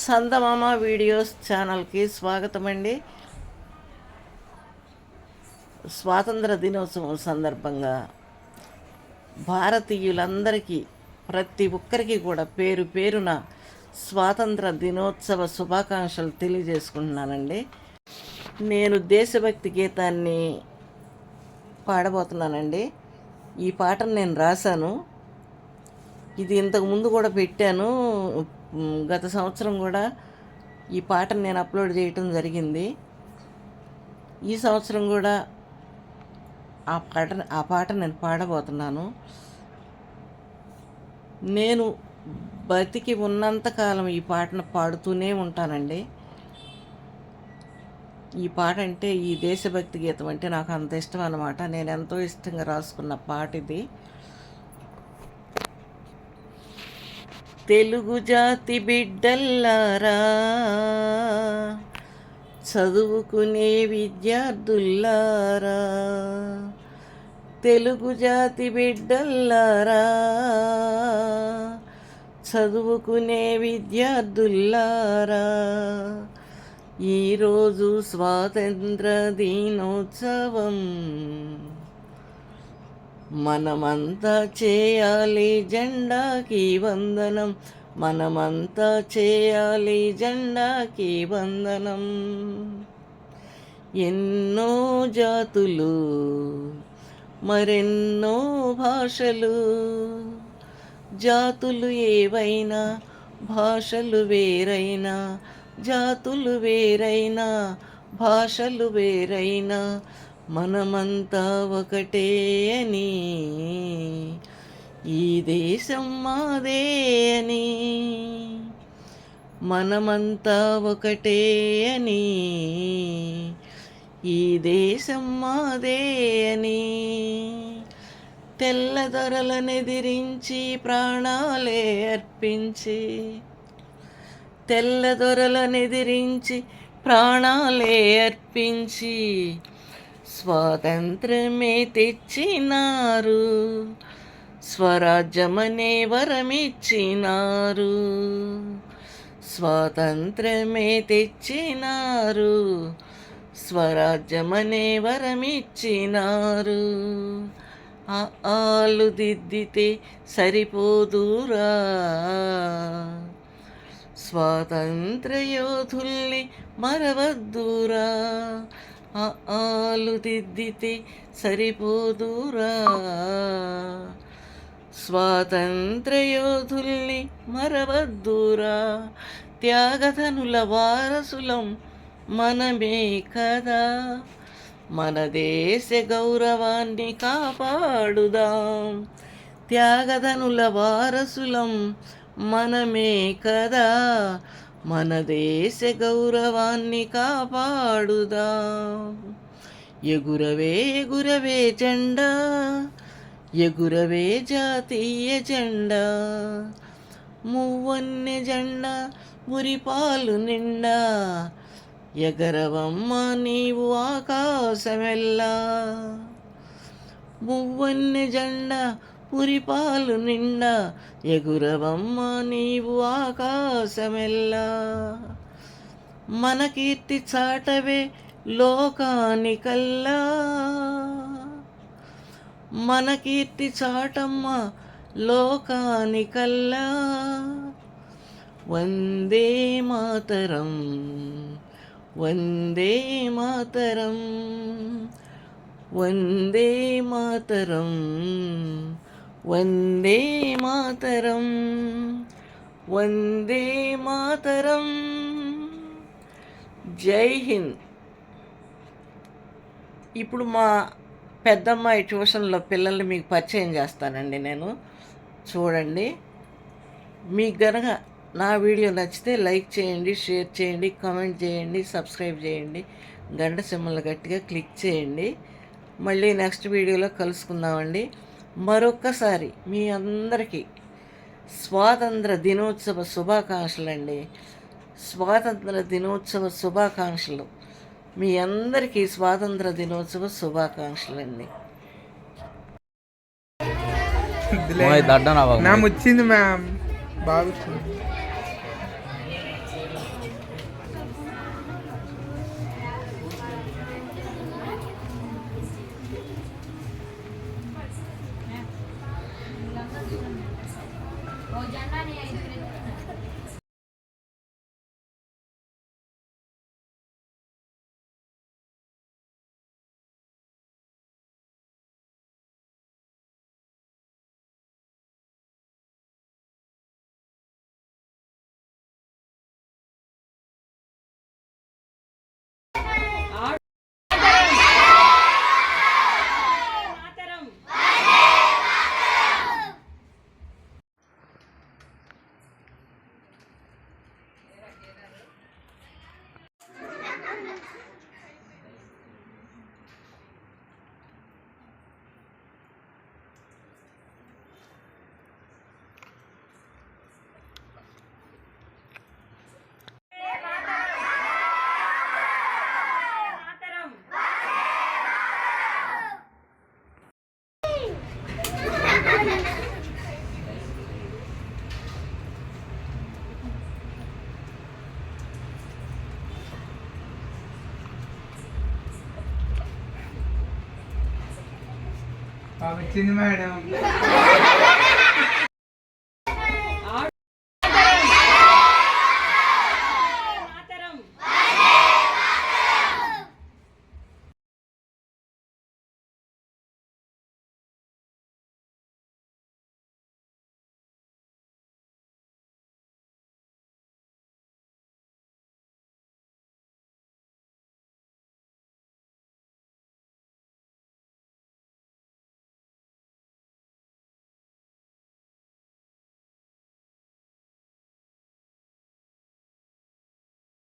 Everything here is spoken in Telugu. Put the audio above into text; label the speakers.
Speaker 1: చందమామ వీడియోస్ ఛానల్కి స్వాగతం అండి స్వాతంత్ర దినోత్సవం సందర్భంగా భారతీయులందరికీ ప్రతి ఒక్కరికి కూడా పేరు పేరున స్వాతంత్ర దినోత్సవ శుభాకాంక్షలు తెలియజేసుకుంటున్నానండి. నేను దేశభక్తి గీతాన్ని పాడబోతున్నానండి. ఈ పాటను నేను రాశాను. ఇది ఇంతకు ముందు కూడా పెట్టాను. గత సంవత్సరం కూడా ఈ పాటను నేను అప్లోడ్ చేయటం జరిగింది. ఈ సంవత్సరం కూడా ఆ పాట ఆ పాట నేను పాడబోతున్నాను. నేను బతికి ఉన్నంతకాలం ఈ పాటను పాడుతూనే ఉంటానండి. ఈ పాట అంటే ఈ దేశభక్తి గీతం అంటే నాకు అంత ఇష్టం అన్నమాట. నేను ఎంతో ఇష్టంగా రాసుకున్న పాట ఇది. తెలుగు జాతి బిడ్డల్లారా? చదువుకునే విద్యార్థుల్లారా? తెలుగు జాతి బిడ్డల్లారా? చదువుకునే విద్యార్థుల్లారా? ఈరోజు స్వాతంత్ర దినోత్సవం. మనమంతా చేయాలి జెండాకి వందనం. మనమంతా చేయాలి జెండాకి వందనం. ఎన్నో జాతులు మరెన్నో భాషలు. జాతులు ఏవైనా భాషలు వేరైనా. జాతులు వేరైనా భాషలు వేరైనా. మనమంతా ఒకటే అని ఈ దేశం మాదే అని. మనమంతా ఒకటే అని ఈ దేశం మాదే అని. తెల్లదొరలనెదిరించి ప్రాణాలే అర్పించి తెల్లదొరలనెదిరించి ప్రాణాలే అర్పించి స్వాతంత్రమే తెచ్చినారు. స్వరాజ్యమనే వరమిచ్చినారు. స్వాతంత్రమే తెచ్చినారు. స్వరాజ్యమనే వరమిచ్చినారు. ఆ ఆలు దిద్దితే సరిపోదురా. స్వాతంత్ర యోధుల్ని మరవద్దురా. ఆలు దిద్దితే సరిపోదురా. స్వాతంత్ర యోధుల్ని మరవద్దురా. త్యాగధనుల వారసులం మనమే కదా. మన దేశ గౌరవాన్ని కాపాడుదాం. త్యాగధనుల వారసులం మనమే కదా. మన దేశ గౌరవాన్ని కాపాడుదా. ఎగురవే ఎగురవే జెండా ఎగురవే జాతీయ జెండా. మువ్వన్నె జెండా మురిపాలు నిండా. ఎగరవమ్మ నీవు ఆకాశమెల్లా. మువ్వన్నె జెండా పురిపాలు నిండా ఎగురవమ్మ నీవు ఆకాశమెల్లా. మన కీర్తి చాటవే లోకానికల్లా. మన కీర్తి చాటమ్మ లోకానికల్లా. వందే మాతరం వందే మాతరం వందే మాతరం. వందే మాతరం వందే మాతరం. జై హింద్. ఇప్పుడు మా పెద్దమ్మాయి ట్యూషన్లో పిల్లల్ని మీకు పరిచయం చేస్తానండి నేను. చూడండి. మీకు గనక నా వీడియో నచ్చితే లైక్ చేయండి షేర్ చేయండి కామెంట్ చేయండి సబ్స్క్రైబ్ చేయండి. గంట సింహలు గట్టిగా క్లిక్ చేయండి. మళ్ళీ నెక్స్ట్ వీడియోలో కలుసుకుందామండి. మరొక్కసారి మీ అందరికీ స్వాతంత్ర దినోత్సవ శుభాకాంక్షలండి. స్వాతంత్ర దినోత్సవ శుభాకాంక్షలు. మీ అందరికీ స్వాతంత్ర దినోత్సవ శుభాకాంక్షలండి.
Speaker 2: మ్యామ్. వచ్చింది Ah, vai ter no merdão.